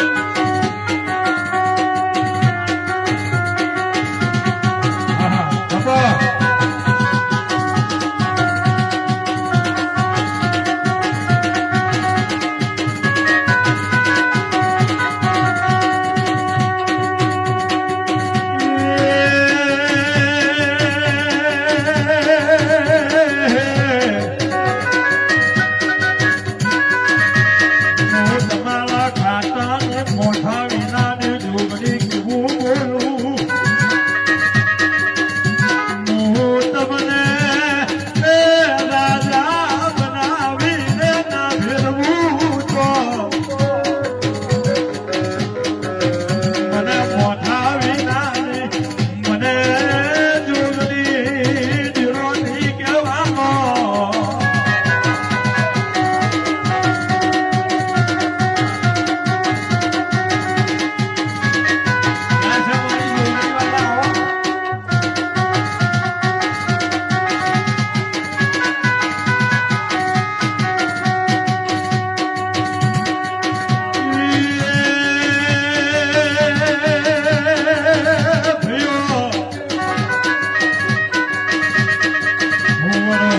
you.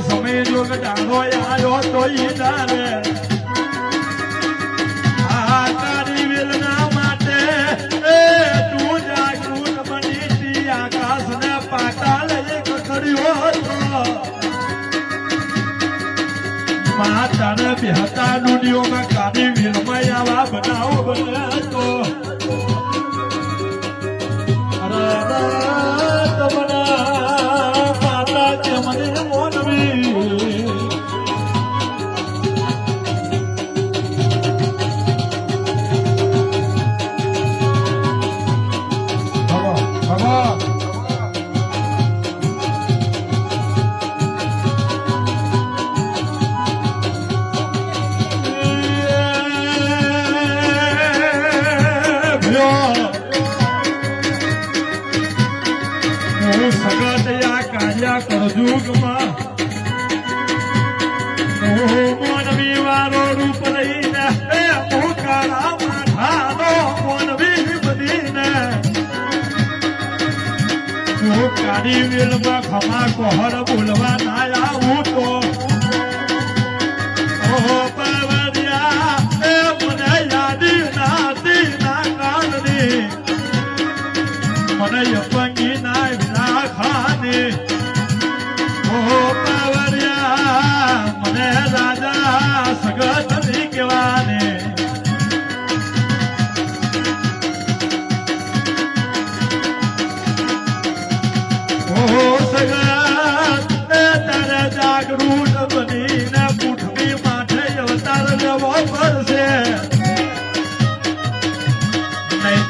સમય બની તી આકાશને પાતાળ એક કર્યો તો માતાને બેહતા દુનિયોમાં કાઢી વેલમાં આવા બનાવો બને તો. હું સગતયા ખમા કોહર બોલવા આવું તો ઓહો પરવરિયા એ મને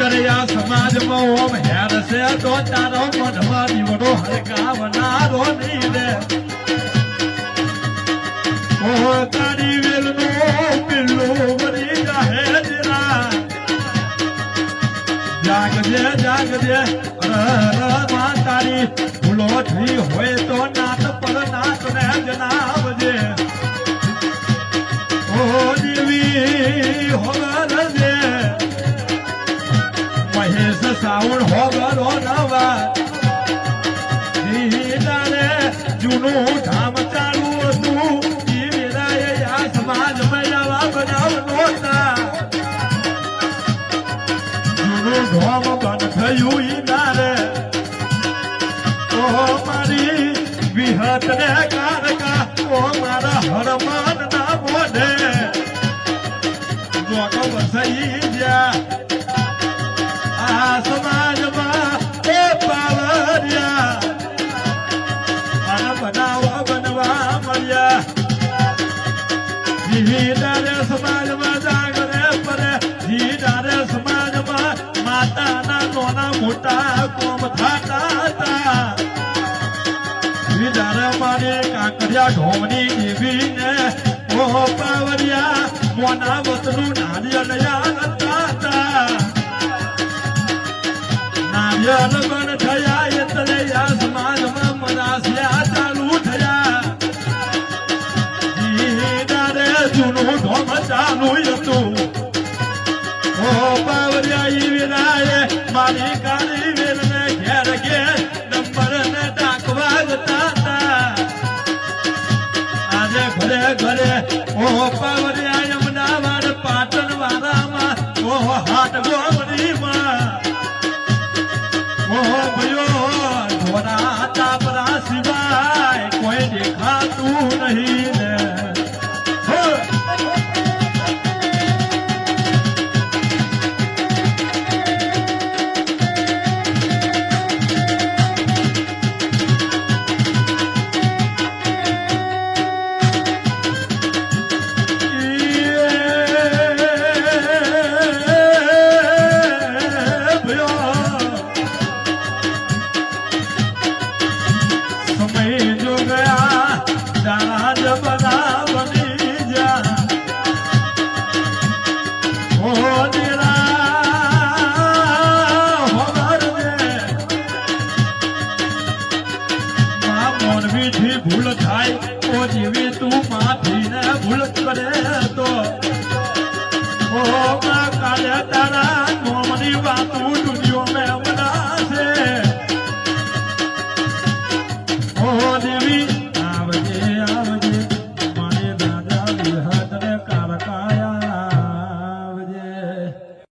આ સમાજમાં ઓમ હેર છે, તો તારો મઢવા દીવડો હરકાવનારો નહીં રે. ઓ તારી વેલનો પિલ્લો વળી જાહે જરા. જાગજે જાગજે માં તારી ભૂલો થઈ હોય તો નાત પર નાત ને જનાવજે ઓ દેવી હોગરજે જીવીને સમાજમાં માતાના મોટા કોમ થાતા હતા. વિદારે મારે કાંકરિયા ઢોમની મોના વતનું નારિયેલ યાદ હતા. નારિયેલ થયા એટલે આ સમાજમાં મનાસ્યા હતા રે ઓ પાવરે ಮೂಟು